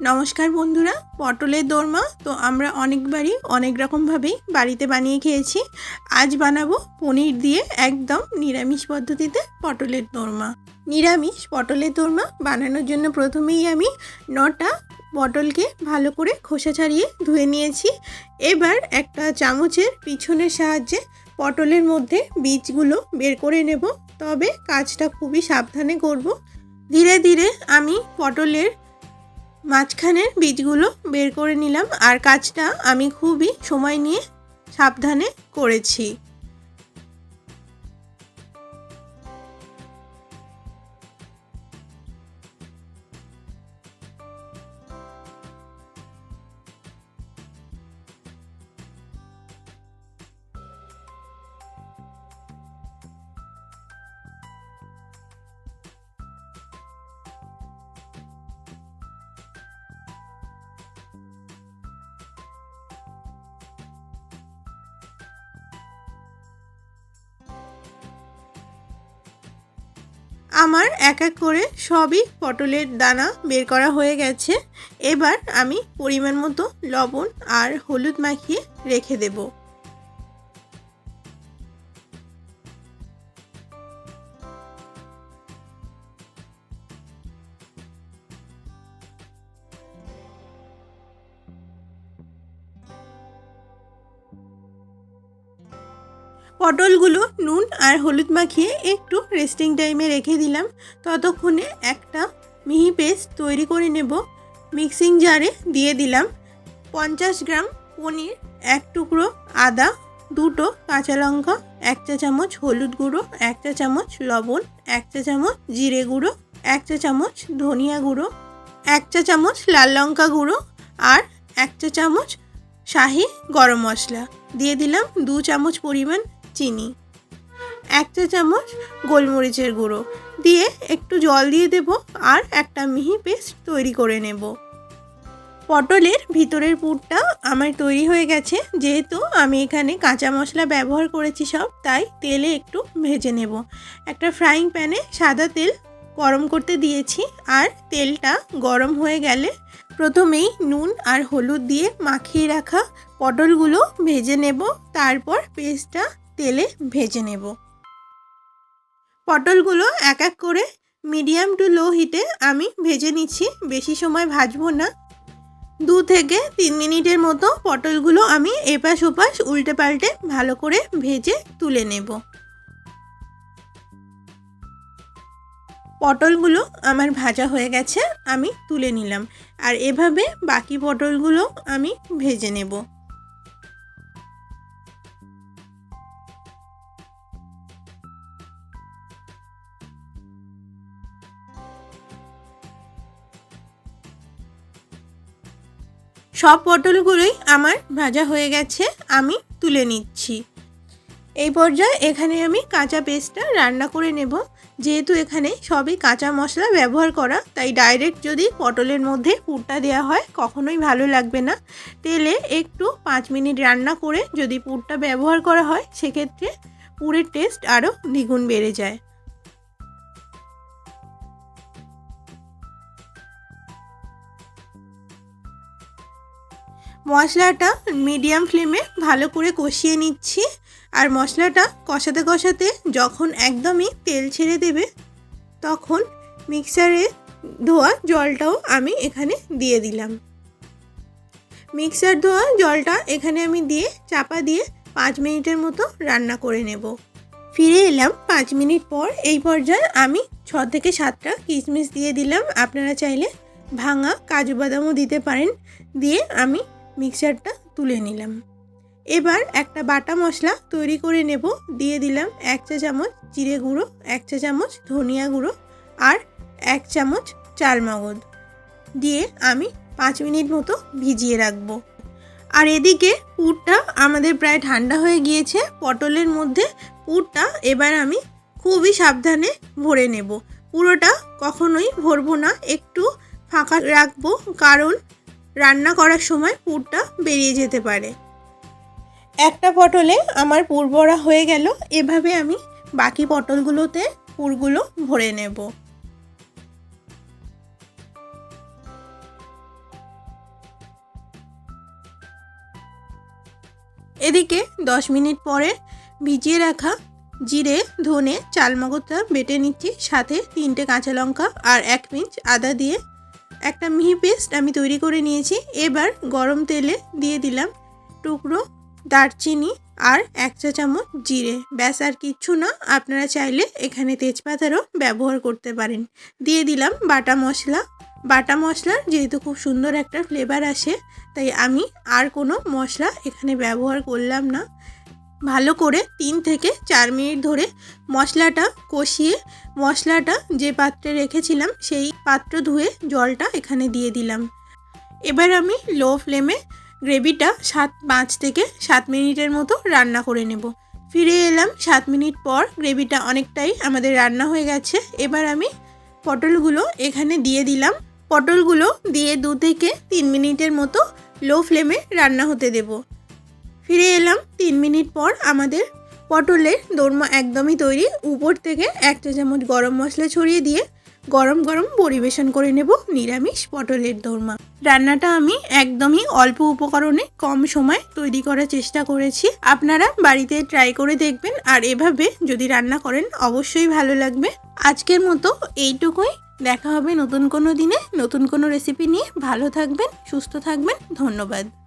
নমস্কার বন্ধুরা, পটলের দোরমা। তো আমরা অনেকবারই অনেক রকমভাবেই বাড়িতে বানিয়ে খেয়েছি। আজ বানাবো পনির দিয়ে একদম নিরামিষ পদ্ধতিতে পটলের দোরমা। নিরামিষ পটলের দোরমা বানানোর জন্য প্রথমেই আমি নটা পটলকে ভালো করে খোসা ছাড়িয়ে ধুয়ে নিয়েছি। এবার একটা চামচের পিছনের সাহায্যে পটলের মধ্যে বীজগুলো বের করে নেব। তবে কাজটা খুবই সাবধানে করব। ধীরে ধীরে আমি পটলের মাঝখানের বীজগুলো বের করে নিলাম। আর কাজটা আমি খুবই সময় নিয়ে সাবধানে করেছি। আমার এক এক করে সবই পটলের দানা বের করা হয়ে গেছে। এবার আমি পরিমাণ মতো লবণ আর হলুদ মাখিয়ে রেখে দেব। পটলগুলো নুন আর হলুদ মাখিয়ে একটু রেস্টিং টাইমে রেখে দিলাম। ততক্ষণে একটা মিহি পেস্ট তৈরি করে নেব। মিক্সিং জারে দিয়ে দিলাম পঞ্চাশ গ্রাম পনির, এক টুকরো আদা, দুটো কাঁচা লঙ্কা, এক চা চামচ হলুদ গুঁড়ো, এক চা চামচ লবণ, এক চা চামচ জিরে গুঁড়ো, এক চা চামচ ধনিয়া গুঁড়ো, এক চা চামচ লাল লঙ্কা গুঁড়ো আর এক চা চামচ শাহি গরম মশলা। দিয়ে দিলাম দু চামচ পরিমাণ চিনি। এক চা চামচ গোলমরিচের গুঁড়ো। দিয়ে একটু জল দিয়ে দেব আর একটা মিহি পেস্ট তৈরি করে নেব। পটলের ভিতরের পুরটা আমার তৈরি হয়ে গেছে। যেহেতু আমি এখানে কাঁচা মশলা ব্যবহার করেছি সব, তাই তেলে একটু ভেজে নেব। একটা ফ্রাইং প্যানে সাদা তেল গরম করতে দিয়েছি আর তেলটা গরম হয়ে গেলে প্রথমেই নুন আর হলুদ দিয়ে মাখিয়ে রাখা পটলগুলো ভেজে নেব। তারপর পেস্টটা তেলে ভেজে নেব। পটলগুলো এক এক করে মিডিয়াম টু লো হিটে আমি ভেজে নিচ্ছি, বেশি সময় ভাজবো না। দু থেকে তিন মিনিটের মতো পটলগুলো আমি এপাশ ওপাশ উল্টে পাল্টে ভালো করে ভেজে তুলে নেব। পটলগুলো আমার ভাজা হয়ে গেছে, আমি তুলে নিলাম। আর এভাবে বাকি পটলগুলো আমি ভেজে নেব। সব পটলগুলোই আমার ভাজা হয়ে গেছে, আমি তুলে নিচ্ছি। এই পর্যায়ে এখানে আমি কাঁচা পেস্টটা রান্না করে নেব। যেহেতু এখানে সবই কাঁচা মশলা ব্যবহার করা, তাই ডাইরেক্ট যদি পটলের মধ্যে পুরটা দেওয়া হয়, কখনোই ভালো লাগবে না। তেলে একটু পাঁচ মিনিট রান্না করে যদি পুরটা ব্যবহার করা হয়, সেক্ষেত্রে পুরের টেস্ট আরও দ্বিগুণ বেড়ে যায়। মশলাটা মিডিয়াম ফ্লেমে ভালো করে কষিয়ে নিচ্ছি। আর মশলাটা কষাতে কষাতে যখন একদমই তেল ছেড়ে দেবে, তখন মিক্সারে ধোয়া জলটাও আমি এখানে দিয়ে দিলাম। মিক্সার ধোয়া জলটা এখানে আমি দিয়ে চাপা দিয়ে পাঁচ মিনিটের মতো রান্না করে নেব। ফিরে এলাম পাঁচ মিনিট পর, এই পর্যায়ে আমি ছ থেকে সাতটা কিশমিশ দিয়ে দিলাম। আপনারা চাইলে ভাঙা কাজু বাদামও দিতে পারেন। দিয়ে আমি মিক্সারটা তুলে নিলাম। এবার একটা বাটা মশলা তৈরি করে নেব। দিয়ে দিলাম এক চা চামচ জিরে গুঁড়ো, এক চা চামচ ধনিয়া গুঁড়ো আর এক চামচ চাল মগজ দিয়ে আমি পাঁচ মিনিট মতো ভিজিয়ে রাখব। আর এদিকে পুরটা আমাদের প্রায় ঠান্ডা হয়ে গিয়েছে। পটলের মধ্যে পুরটা এবার আমি খুবই সাবধানে ভরে নেব। পুরোটা কখনোই ভরবো না। একটু ফাঁকা রাখব। কারণ রান্না করার সময় পুরটা বেরিয়ে যেতে পারে। একটা পটলে আমার পুর ভরা হয়ে গেল, এভাবে আমি বাকি পটলগুলোতে পুরগুলো ভরে নেব। এদিকে দশ মিনিট পরে ভিজিয়ে রাখা জিরে, ধনে, চালমগজটা বেটে নিচ্ছি, সাথে তিনটে কাঁচা লঙ্কা আর এক পিঞ্চ আদা দিয়ে একটা মিহি পেস্ট আমি তৈরি করে নিয়েছি। এবার গরম তেলে দিয়ে দিলাম টুকরো দারচিনি আর এক চা চামচ জিরে। ব্যাস, আর কিচ্ছু না, আপনারা চাইলে এখানে তেজপাতারও ব্যবহার করতে পারেন। দিয়ে দিলাম বাটা মশলা। বাটা মশলার যেহেতু খুব সুন্দর একটা ফ্লেভার আসে, তাই আমি আর কোনো মশলা এখানে ব্যবহার করলাম না। ভালো করে তিন থেকে চার মিনিট ধরে মশলাটা কষিয়ে মশলাটা যে পাত্রে রেখেছিলাম সেই পাত্র ধুয়ে জলটা এখানে দিয়ে দিলাম। এবার আমি লো ফ্লেমে গ্রেভিটা সাত, পাঁচ থেকে সাত মিনিটের মতো রান্না করে নেব। ফিরে এলাম সাত মিনিট পর গ্রেভিটা অনেকটাই আমাদের রান্না হয়ে গেছে। এবার আমি পটলগুলো এখানে দিয়ে দিলাম। পটলগুলো দিয়ে দু থেকে তিন মিনিটের মতো লো ফ্লেমে রান্না হতে দেব। ফিরে এলাম তিন মিনিট পর আমাদের পটলের দোরমা একদমই তৈরি। উপর থেকে এক চা চামচ গরম মশলা ছড়িয়ে দিয়ে গরম গরম পরিবেশন করে নেব নিরামিষ পটলের দোরমা। রান্নাটা আমি একদমই অল্প উপকরণে কম সময় তৈরি করার চেষ্টা করেছি। আপনারা বাড়িতে ট্রাই করে দেখবেন আর এভাবে যদি রান্না করেন অবশ্যই ভালো লাগবে। আজকের মতো এইটুকুই। দেখা হবে নতুন কোনো দিনে, নতুন কোনো রেসিপি নিয়ে। ভালো থাকবেন, সুস্থ থাকবেন। ধন্যবাদ।